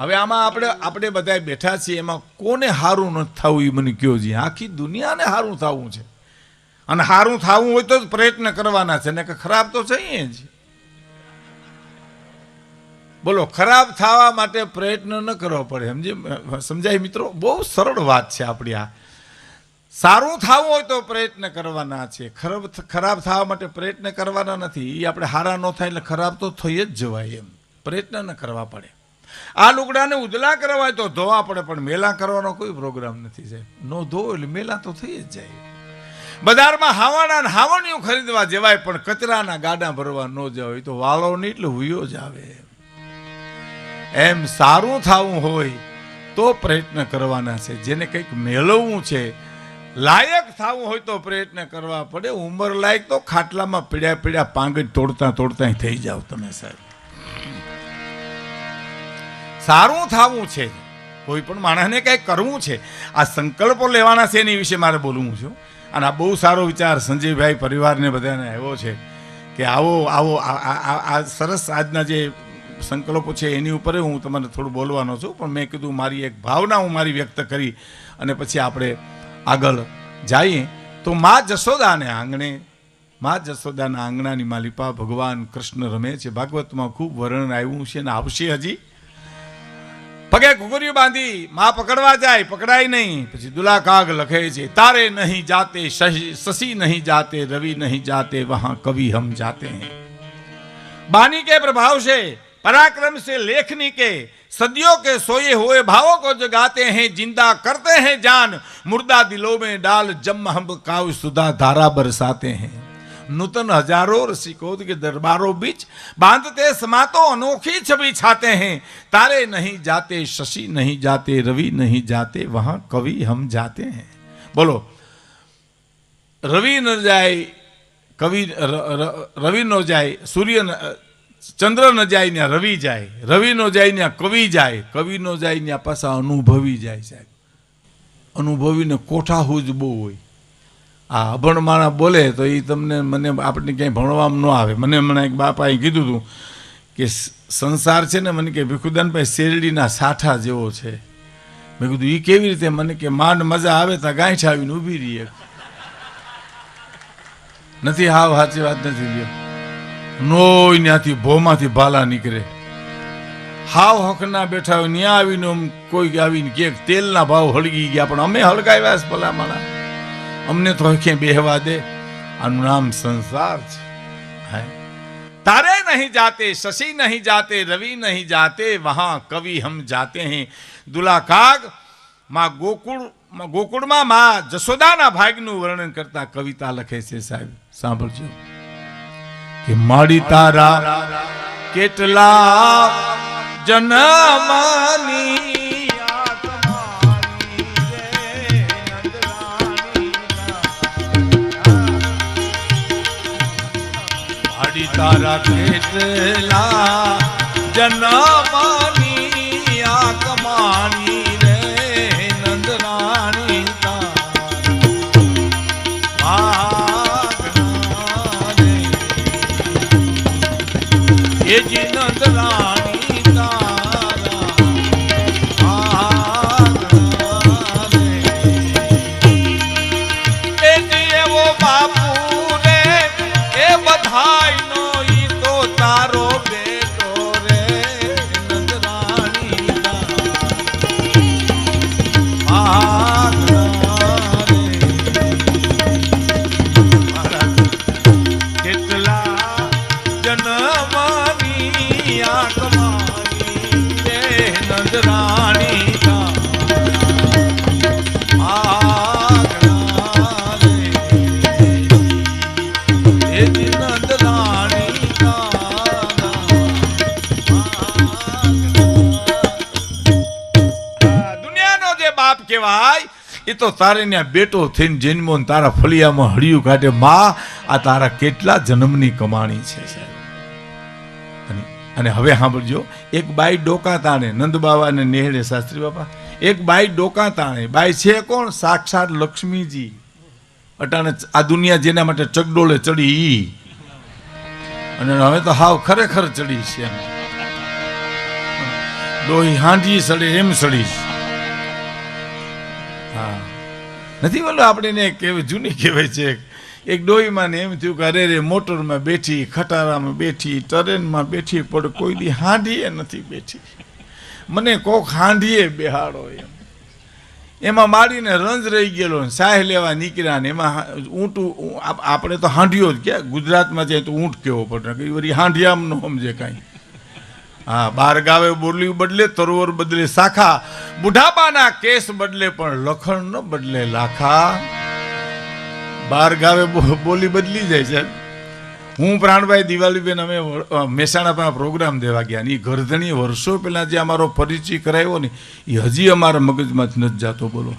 હવે આમાં આપણે આપણે બધા બેઠા છીએ, એમાં કોને સારું નથી થવું એ મને કયો છે આખી દુનિયાને સારું થવું છે. અને સારું થવું હોય તો જ પ્રયત્ન કરવાના છે ને કે ખરાબ તો છે જ. બોલો, ખરાબ થવા માટે પ્રયત્ન ન કરવો પડે, સમજી? સમજાય મિત્રો? બહુ સરળ વાત છે આપણી આ. સારું થવું હોય તો પ્રયત્ન કરવાના છે. ખરાબ ખરાબ થવા માટે પ્રયત્ન કરવાના નથી. એ આપણે હારા ન થાય એટલે ખરાબ તો થઈ જ જવાય એમ. પ્રયત્ન ન કરવા પડે. આ લુગડાને ઉદલા કરવા તો ધોવા પડે, પણ મેલા કરવાનો કોઈ પ્રોગ્રામ નથી સાહેબ. નો ધો એટલે મેલા તો થઈ જ જાય. બજારમાં હાવાના ને હાવણીઓ ખરીદવા જવાય, પણ કચરાના ગાડા ભરવા ન જવાય. તો વાળો નહીં એટલે હુયો જ આવે. એમ સારું થવું હોય તો પ્રયત્ન કરવાના છે. જેને કંઈક મેળવવું છે, લાયક થવું હોય તો પ્રયત્ન કરવા પડે. ઉંમર લાયક તો ખાટલામાં પીડ્યા પીડ્યા પાંગજ તોડતા તોડતા થઈ જાવ તમે, સાહેબ. સારું થવું છે. કોઈ પણ માણસને કંઈક કરવું છે. આ સંકલ્પો લેવાના છે એની વિશે મારે બોલવું છું અને આ બહુ સારો વિચાર સંજયભાઈ પરિવારને બધાને આવ્યો છે કે આવો આવો આ- સરસ આજના જે સંકલ્પો છે એની ઉપર હું તમને થોડું બોલવાનો છું. પણ મેં કીધું મારી એક ભાવના હું મારી વ્યક્ત કરી અને પછી આપણે આગળ જઈએ. તો મા જશોદાને આંગણે, મા જશોદાના આંગણાની માલિપા ભગવાન કૃષ્ણ રમે છે. ભાગવતમાં ખૂબ વર્ણન આવ્યું છે અને આવશે હજી. પગે ઘુઘરીઓ બાંધી માં પકડવા જાય પકડાય નહીં પછી દુલા કાગ લખે છે તારે નહીં જાતે શશી શશી નહીં જાતે રવિ નહીં જાતે વહાં કવિ હમ જાતે हैं बानी के प्रभाव से पराक्रम से लेखनी के सदियों के सोए हुए भावों को जगाते हैं जिंदा करते हैं जान मुर्दा दिलों में डाल जम हम काव सुधा धारा बरसाते हैं नूतन हजारों रसिकों के दरबारों बीच बांधते समातो अनोखी छवि छाते हैं तारे नहीं जाते शशि नहीं जाते रवि नहीं जाते वहां कवि हम जाते हैं बोलो રવિ ન જાય કવિ ર- ર- રવિ નો જાય સૂર્ય ન- ચંદ્ર ન જાય ત્યાં રવિ જાય રવિ નો જાય ત્યાં કવિ જાય કવિ નો જાય ત્યાં પાછા અનુભવી જાય સાહેબ અનુભવીને કોઠા હુજ બહુ હોય આ અભણ માણસ બોલે તો એ તમને મને આપણને ક્યાંય ભણવામાં ન આવે. મને હમણાં એક બાપાએ કીધું હતું કે સંસાર છે ને મને કે ભીખુદાનભાઈ શેરડીના સાઠા જેવો છે. મેં કીધું એ કેવી રીતે? મને કે માંડ મજા આવે તો ગાંઠ આવીને ઊભી રહીએ. નથી, હાવ સાચી વાત નથી લ્યો. નોય ત્યાંથી ભોમાંથી ભાલા નીકળે. હાવ હકના બેઠા હોય ત્યાં આવીને કોઈ આવીને કે, તેલના ભાવ હળગી ગયા પણ અમે હળગાવ્યા ભલા માણા અમને તો ક્યાંય બેહવા દે. આનું નામ સંસાર છે. તારે નહીં જાતે, શશી નહીં જાતે, રવિ નહીં જાતે, વહાં કવિ હમ જાતે હૈ. દુલાકાગમાં ગોકુળ ગોકુળમાં માં જશોદાના ભાગનું વર્ણન કરતા કવિતા લખે છે સાહેબ. સાંભળજો. કે માડી તારા, કેટલા જનમાની તારા કેટલા જન્મની આ કમાની કહેવાય? એ તો તારે ત્યાં બેટો થઈને જન્મો ને તારા ફળિયામાં હળિયું કાઢે. માં, આ તારા કેટલા જન્મની કમાણી છે સાહેબ. અને હવે સાંભળજો, એક બાઈ ડોકા તાણે, નંદ બાબા અને નેહડે શાસ્ત્રી બાપા, એક બાઈ ડોકા તાણે, બાઈ છે કોણ? સાક્ષાત લક્ષ્મીજી. અટાણે આ દુનિયા જેના માટે ચગડોળે ચડી અને હવે તો હાવ ખરેખર ચડી છે એમ. ડોહી હાંડી સડે એમ સડીશ. હા. નથી બોલો આપણે એને કહેવાય જૂની કહેવાય છે એક. ડોહીમાં ને એમ થયું કે અરે રે, મોટરમાં બેઠી, ખટારામાં બેઠી, ટ્રેનમાં બેઠી, પણ કોઈ દી હાંડીએ નથી બેઠી. મને કોક હાંડીએ બેહાડો એમ. એમાં માડીને રંજ રહી ગયેલો ને સાહ લેવા નીકળ્યા ને એમાં ઊંટ આપણે તો હાંડિયો જ ક્યાં? ગુજરાતમાં જાય તો ઊંટ કેવો પડે? વળી હાંઢિયામ ન સમજે કાંઈ. હા બાર ગાવે બોલી બદલે, તરોવર બદલે શાખા. બુઢાપાના કેસ બદલે પણ લખણ ન બદલે લાખા. બાર ગાવે બોલી બદલી જાય છે. હું પ્રાણભાઈ દિવાલીબેન, અમે મહેસાણામાં પ્રોગ્રામ દેવા ગયા ને એ ગરધણી વર્ષો પહેલા જે અમારો પરિચય કરાવ્યો ને એ હજી અમારા મગજમાં જ નથી જાતો, બોલો.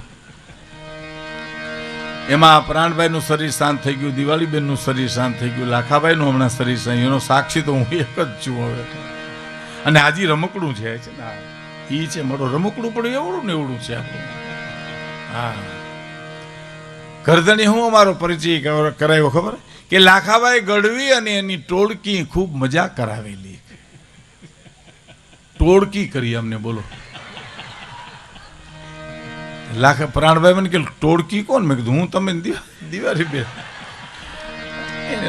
એમાં પ્રાણભાઈનું શરીર શાંત થઈ ગયું દિવાળીબેનનું શરીર શાંત થઈ ગયું, લાખાભાઈનું હમણાં શરીર શાંત, એનો સાક્ષી તો હું એક જ છું હવે. અને આજે રમકડું છે છે ને? એ છે મારો રમકડું, પણ એવડું ને એવડું છે આપણું. હા. ગરદણી હું અમારો પરિચય કરાયો, ખબર? કે લાખાભાઈ ગઢવી અને એની ટોળકી ખૂબ મજા કરાવેલી. ટોળકી કરી અમને, બોલો. લાખ, પ્રાણભાઈ મને કે ટોળકી કોણ? મેં કીધું, હું તમે દિવા- દિવાળી બે.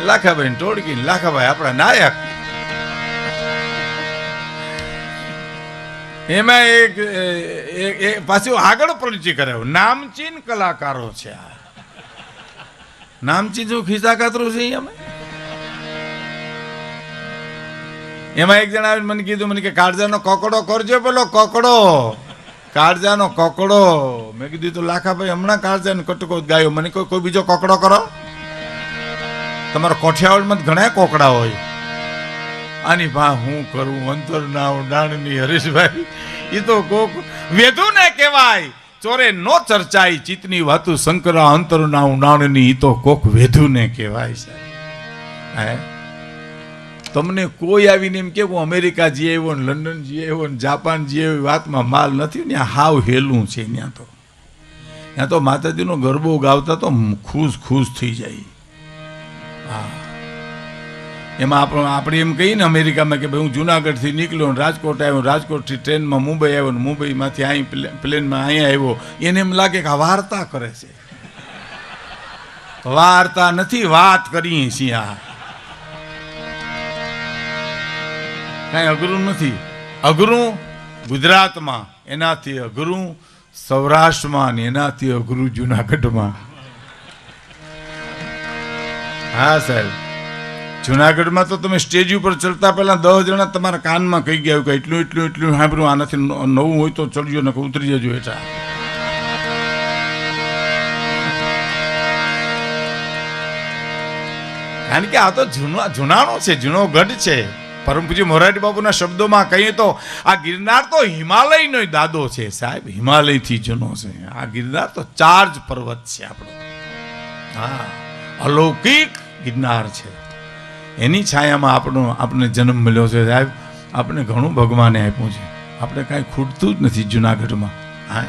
લાખાભાઈ ટોળકી લાખાભાઈ આપણા નાયક એમાં એક પાછું આગળ પરિચય કરાયો નામચીન કલાકારો છે આ. નામચીન શું ખિસ્સા કાતરું છે અમે? એમાં એક જણા આવીને મને કીધું, મને કે, કાળજાનો કોકડો કરજો પેલો કોકડો. કાળજાનો કોકડો. મેં કીધું તો લાખાભાઈ હમણાં કાળજાનો કટકો ગાયો. મને કોઈ કોઈ બીજો કોકડો કરો. તમારો કોઠિયાવાડમાં ઘણા કોકડા હોય. આની ભા હું કરું? અંતર ના ડાણની હરીશભાઈ. એ તો કોક વેધુને કહેવાય. ચોરે નો ચર્ચાય ચિતની વાતું શંકરા અંતર ના ઉડાણની એ તો કોક વેધુને કહેવાય સાહેબ. તમને કોઈ આવીને એમ કે, હું અમેરિકા જઈ આવ્યો ને લંડન જઈ આવ્યો ને જાપાન જઈ આવ્યો વાતમાં માલ નથી ને હાવ હેલું છે ત્યાં તો. ત્યાં તો માતાજીનો ગરબો ગાવતા તો ખુશ ખુશ થઈ જાય. હા. એમાં આપણે આપણે એમ કહીએ ને અમેરિકામાં કે ભાઈ હું જુનાગઢથી નીકળ્યો રાજકોટ આવ્યો રાજકોટથી ટ્રેનમાં મુંબઈ આવ્યો ને મુંબઈમાંથી અહીં પ્લેનમાં અહીંયા આવ્યો, એને એમ લાગે કે આ વાર્તા કરે છે. વાર્તા નથી, વાત કરીએ છીએ આ. કાંઈ અઘરું નથી. અઘરું ગુજરાતમાં, એનાથી અઘરું સૌરાષ્ટ્રમાં ને એનાથી અઘરું જુનાગઢમાં. હા, સાહેબ. જુનાગઢમાં તો તમે સ્ટેજ ઉપર ચડતા પહેલા દસ જણા તમારા કાનમાં કહી ગયા કે એટલું એટલું એટલું સાંભળ્યું આનાથી નવું હોય તો ચડજો ને ઉતરી જજો હેઠા કારણ કે આ તો જૂનો, જૂનાણો છે, જૂનો ગઢ છે. પરમ પૂજ્ય મોરારી બાબુના શબ્દોમાં કહીએ તો, આ ગિરનાર તો હિમાલયનો દાદો છે સાહેબ, હિમાલયથી જૂનો છે. આ ગિરનાર તો ચાર્જ પર્વત છે આપણો. હા, અલૌકિક ગિરનાર છે. એની છાયામાં આપણો આપણને જન્મ મળ્યો છે સાહેબ. આપણે ઘણું ભગવાને આપ્યું છે. આપણે કાંઈ ખૂટતું જ નથી જુનાગઢમાં. હા.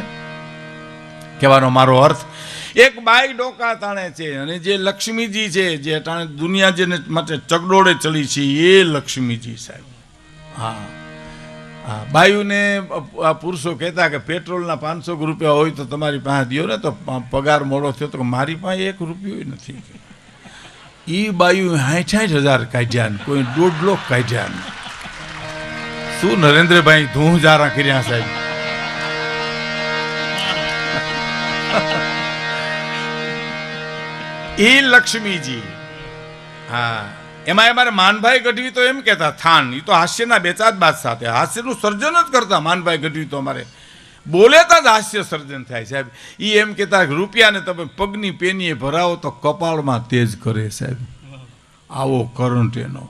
કહેવાનો મારો અર્થ, એક બાઈ ડોકા તાણે છે અને જે લક્ષ્મીજી છે, જે તાણે દુનિયા જેને માટે ચગડોળે ચડી છે, એ લક્ષ્મીજી સાહેબ. હા. હા, બાયુને પુરુષો કહેતા કે પેટ્રોલના પાંચસો રૂપિયા હોય તો તમારી પાસે દો ને, તો પગાર મોડો થયો તો મારી પાસે એક રૂપિયો નથી. એ બાયુ સાઠ સાઠ હજાર કાઢ્યા કોઈ દોઢ લોક કાઢ્યા શું નરેન્દ્રભાઈ ધૂહ જારા કર્યા સાહેબ? એ લક્ષ્મીજી. હા, એમાં અમારે માનભાઈ ગઢવી તો એમ કહેતા, થાન એ તો હાસ્યના બેચાદ બાદ સાથે, હાસ્યનું સર્જન જ કરતા માનભાઈ ગઢવી તો અમારે. બોલેતા જ હાસ્ય સર્જન થાય સાહેબ. એ એમ કહેતા રૂપિયાને તમે પગની પેનીએ ભરાવો તો કપાળમાં તેજ કરે સાહેબ. આવો કરંટ એનો.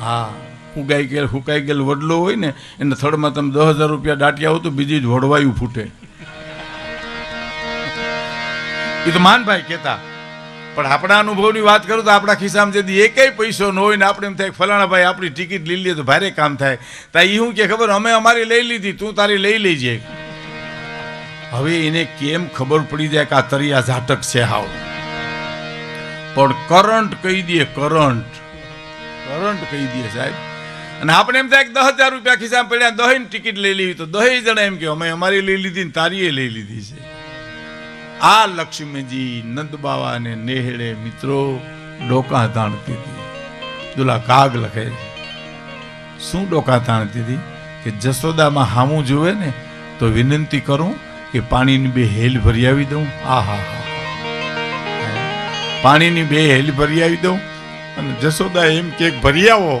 હા, ઉગાઈ ગયેલ, હુકાઈ ગયેલ વડલો હોય ને, એને થડમાં તમે દસ હજાર રૂપિયા દાટ્યા હો તો બીજી જ વડવાયું ફૂટે. એ તો માનભાઈ કહેતા પણ આપણા અનુભવની વાત કરું તો આપણા ખિસ્સામાં જેથી એકેય પૈસો ન હોય ને આપણે એમ થાય ફલાણા ભાઈ, આપણી ટિકિટ લઈ લઈએ તો ભારે કામ થાય. તા એ શું કે ખબર, અમે અમારી લઈ લીધી, તું તારી લઈ લેજે. હવે એને કેમ ખબર પડી જાય કે આ તરિયા ઝાટક છે હાવ. પણ કરંટ કહી દે, કરંટ. કરંટ કહી દે સાહેબ. અને આપણે એમ થાય દસ હજાર રૂપિયા ખિસ્સામાં પડ્યા દહીં ટિકિટ લઈ લેવી. તો દહીં જણા એમ કે, અમે અમારી લઈ લીધી ને તારીએ લઈ લીધી છે. આ લક્ષ્મીજી નંદ બાવાને નેહળે મિત્રો ડોકા તાણતી હતી દુલા કાગ લખે. શું ડોકા તાણતી હતી કે જસોદામાં હામું જોવે ને તો વિનંતી કરું કે પાણીની બે હેલ ભરી આવી દઉં. આ હા હા પાણીની બે હેલ ભરી આવી દઉં અને જસોદા એમ કે ભરી આવો.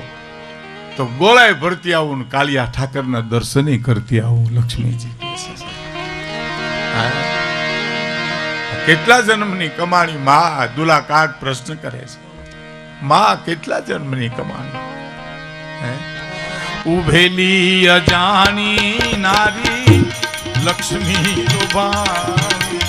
તો ગોળાએ ભરતી આવું ને કાલિયા ઠાકરના દર્શને કરતી આવું લક્ષ્મીજી. હા. કેટલા જન્મની કમાણી માં દુલા પ્રશ્ન કરે છે? માં કેટલા જન્મની કમાણી? ઉભેલી અજાણી નારી લક્ષ્મી લોભાણી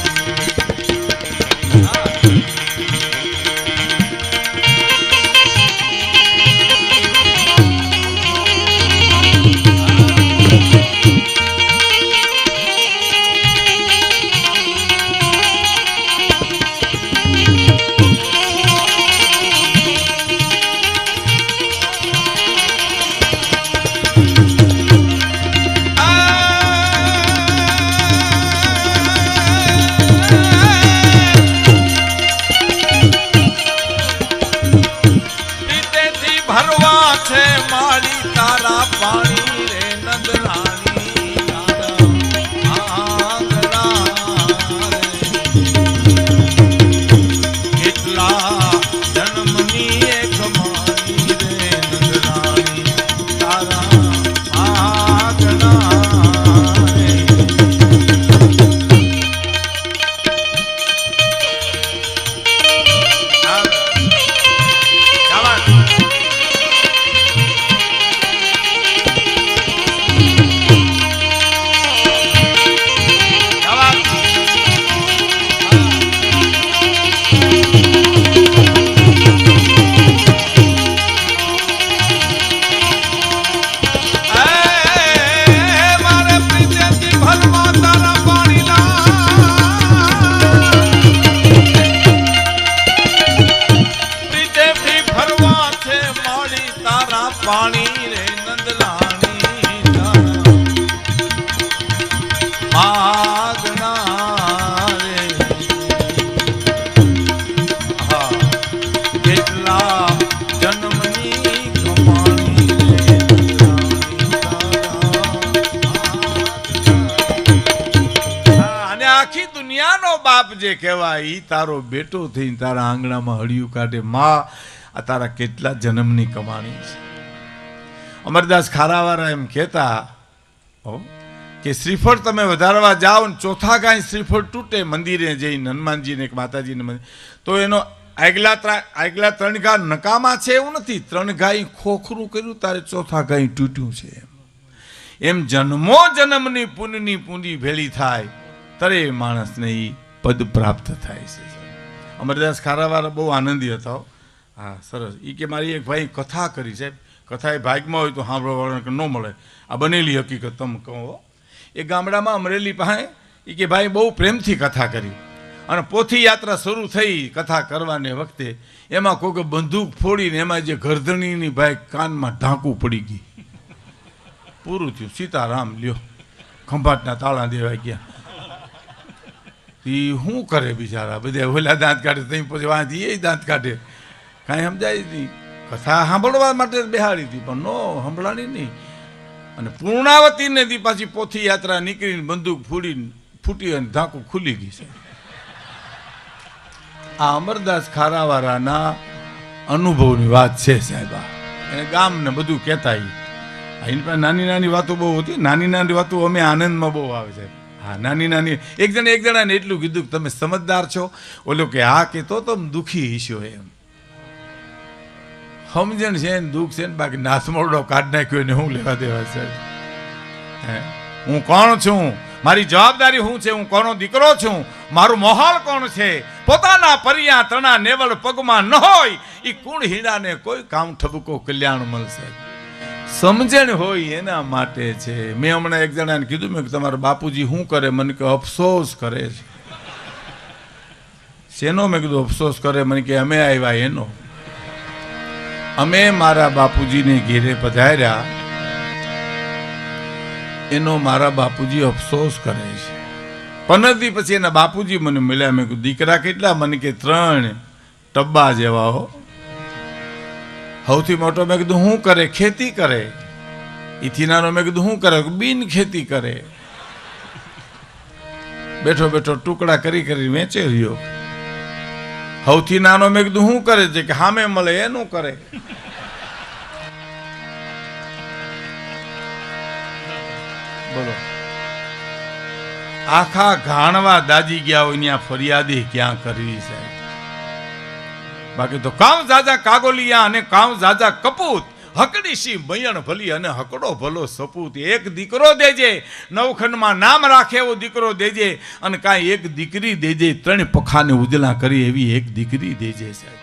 ભરવા છે મારી તારા પાણી. પાણી રે નંદલાણી અને આખી દુનિયાનો બાપ જે કહેવાય, ઈ તારો બેટો થઈને તારા આંગણામાં હળિયું કાઢે. માં તારા કેટલા જન્મની કમાણી છે? અમરદાસ ખારાવાળા એમ કહેતા હો, કે શ્રીફળ તમે વધારવા જાઓ ને ચોથા કાંઈ શ્રીફળ તૂટે મંદિરે જઈને હનુમાનજીને કે માતાજીને મંદિર. તો એનો આગલા આગલા ત્રણ ઘા નકામા છે એવું નથી. ત્રણ ગાય ખોખરું કર્યું તારે ચોથા ગાય તૂટ્યું છે એમ. જન્મો જન્મની પુનની પૂંજી ભેળી થાય તરે માણસને એ પદ પ્રાપ્ત થાય છે. અમરદાસ ખારાવાળા બહુ આનંદી હતા. હા. સરસ. એ કે મારી એક ભાઈ કથા કરી સાહેબ કથા એ ભાગમાં હોય તો સાંભળવાવાળાને ન મળે. આ બનેલી હકીકત તમે કહો એ ગામડામાં અમરેલી પાસે એ કે ભાઈ બહુ પ્રેમથી કથા કરી. અને પોથી યાત્રા શરૂ થઈ કથા કરવાને વખતે એમાં કોઈક બંદૂક ફોડીને એમાં જે ગરદણીની ભાઈ કાનમાં ઢાંકું પડી ગઈ. પૂરું થયું. સીતારામ, લ્યો. ખંભાટના તાળા દેવાઈ ગયા. એ શું કરે બિચારા? બધા ઓલા દાંત કાઢે, તઈ પછી વાંચી એ દાંત કાઢે. કાંઈ સમજાય નહીં. કથા સાંભળવા માટે બેહાડી હતી, પણ નો, સંભળાણી નહીં. અને પૂર્ણાવતીને દી પાછી પોથી યાત્રા નીકળીને બંદૂક ફૂડીને ફૂટી અને ઢાંકું ખુલી ગઈ છે. આ અમરદાસ ખારાવાળાના અનુભવની વાત છે સાહેબ એને ગામને બધું કહેતા એની પાસે નાની નાની વાતો બહુ હતી, નાની નાની વાતો અમે આનંદમાં બહુ આવે છે. હા, નાની નાની, એક જણા એક જણાને એટલું કીધું કે તમે સમજદાર છો. ઓલો કે હા, કે તો તમે દુઃખી હશો એમ. સમજણ છે ને, દુઃખ છે ને, બાકી નાસમોરડો કાઢ નાખ્યો ને હું લેવા દેવા છે. હે? હું કોણ છું? મારી જવાબદારી શું છે? હું કોનો દીકરો છું? મારું મોહાલ કોણ છે? પોતાના પરિયા તણા નેવળ પગમાં ન હોય એ કુણ હીરાને કોઈ કામ ઠબકો કલ્યાણ મળશે? સમજણ હોય એના માટે છે. મેં હમણાં એક જણાને કીધું, મેં કે તમારા બાપુજી શું કરે? મને કે અફસોસ કરે છે. શેનો? મેં કીધું, અફસોસ કરે? મને કે અમે આવ્યા એનો. અમે મારા બાપુજીને ઘેરે પધાર્યા. એનો મારા બાપુજી અફસોસ કરે છે. પંદરથી પછી એના બાપુજી મને મળ્યા. મેં કીધું, દીકરા કેટલા? મને કે, ત્રણ ટબ્બા જેવા હો. સૌથી મોટો મેં કીધું શું કરે? ખેતી કરે? ઈથી નાનો મેં કીધું શું કરે? બિન ખેતી કરે. બેઠો બેઠો ટુકડા કરી કરી વેચે રહ્યો. સૌથી નાનો મેં કીધું શું કરે છે? કે, હામે મળે, એનું કરે. બોલો. આખા ઘાણવા દાજી ગયા હોય ત્યાં ફરિયાદી ક્યાં કરવી સાહેબ બાકી તો કામ જાજા કાગોલિયા અને કામ જાજા કપૂત. હકડીશી મયણ ભલી અને હકડો ભલો સપૂત. એક દીકરો દેજે, નવખંડમાં નામ રાખે એવો દીકરો દેજે અને કાંઈ એક દીકરી દેજે, ત્રણ પખાને ઉજલા કરી એવી એક દીકરી દેજે સાહેબ.